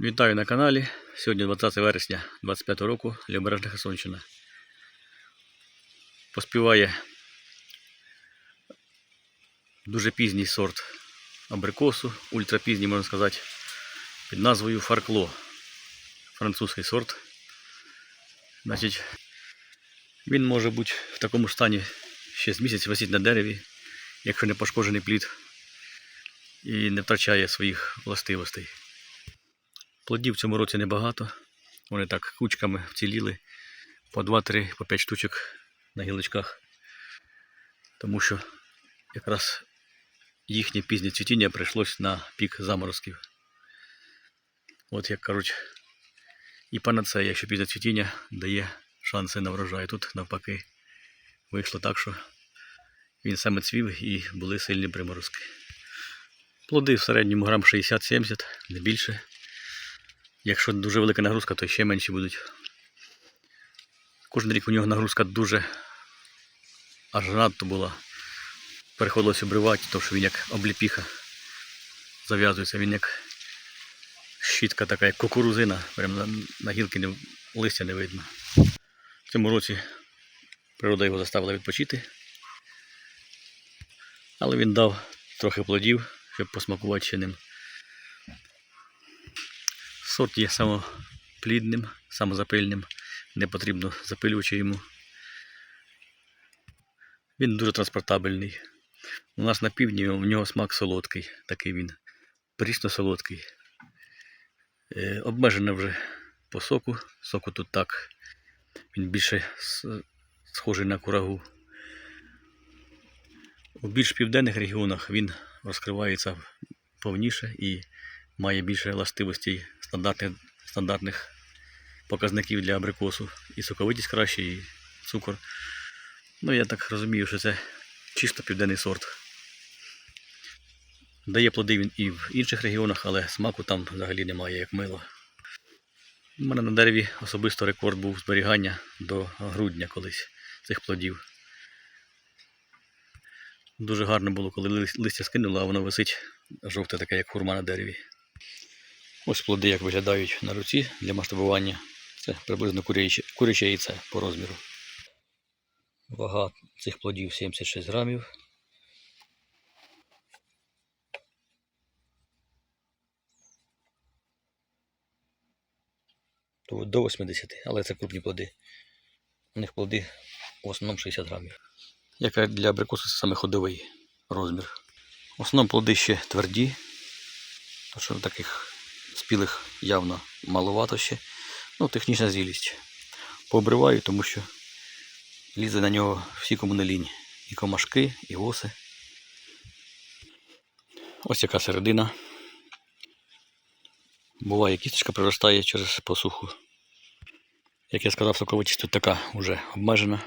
Вітаю на каналі. Сьогодні 20 вересня 25 року, Лівобережна Херсонщина. Поспіває дуже пізній сорт абрикосу, ультрапізній, можна сказати, під назвою Фаркло. Французький сорт. Значить, він може бути в такому стані ще з місяць висить на дереві, якщо не пошкоджений плід і не втрачає своїх властивостей. Плодів в цьому році небагато. Вони так кучками вціліли по 2-3, по 5 штучок на гілочках. Тому що якраз їхнє пізнє цвітіння прийшлось на пік заморозків. От як кажуть, і панацея, що пізнє цвітіння дає шанси на врожай. Тут навпаки вийшло так, що він саме цвів і були сильні приморозки. Плоди в середньому грам 60-70, не більше. Якщо дуже велика нагрузка, то ще менші будуть. Кожен рік у нього нагрузка дуже аж надто була. Переходилось обривати, тому що він як обліпіха зав'язується, він як щітка така, як кукурузина, прямо на, на гілки не, листя не видно. В цьому році природа його заставила відпочити. Але він дав трохи плодів, щоб посмакувати ще ним. Сорт є самоплідним, самозапильним, не потрібно запилювача йому. Він дуже транспортабельний. У нас на півдні у нього смак солодкий, такий він, прісно солодкий. Е, обмежено вже по соку. Соку тут так. Він більше схожий на курагу. У більш південних регіонах він розкривається повніше і має більше властивостей стандартних, стандартних показників для абрикосу. І соковитість краще, і цукор. Ну, я так розумію, що це чисто південний сорт. Дає плоди він і в інших регіонах, але смаку там взагалі немає, як мило. У мене на дереві особисто рекорд був зберігання до грудня колись цих плодів. Дуже гарно було, коли листя скинуло, а воно висить жовте таке, як хурма на дереві. Ось плоди, як виглядають на руці для масштабування. Це приблизно куряче, яйце по розміру. Вага цих плодів 76 грамів. До 80, але це крупні плоди. У них плоди в основному 60 грамів. Яка для абрикосу це саме ходовий розмір. В основному плоди ще тверді, тому що таких спілих явно маловато ще. Ну, технічна зрілість. Пообриваю, тому що лізе на нього всі кому не. І комашки, і оси. Ось яка середина. Буває, кісточка приростає через посуху. Як я сказав, соковитість тут така вже обмежена.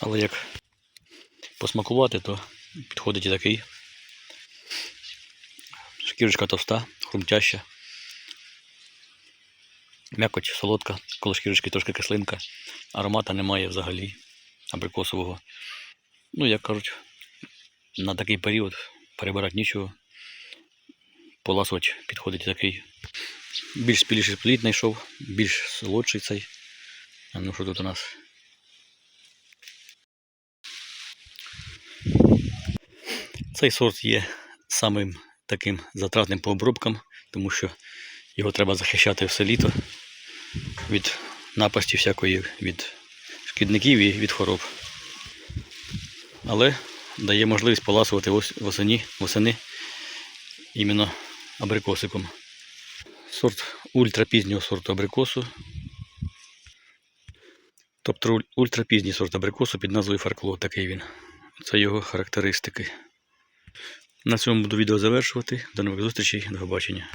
Але як посмакувати, то підходить і такий. Шкірочка товста, хрумтяща. М'якоть солодка, коло шкірочки трошки кислинка. Аромата немає взагалі абрикосового. Ну, як кажуть, на такий період перебирати нічого. Поласувати підходить такий. Більш спіліший плід знайшов, більш солодший цей. Ну що тут у нас? Цей сорт є самим таким затратним по обробкам, тому що його треба захищати все літо від напасті всякої, від шкідників і від хвороб. Але дає можливість поласувати восені, восени іменно абрикосиком. Сорт ультрапізнього сорту абрикосу. Тобто ультрапізній сорт абрикосу під назвою Фаркло, такий він. Це його характеристики. На цьому буду відео завершувати. До нових зустрічей, до побачення.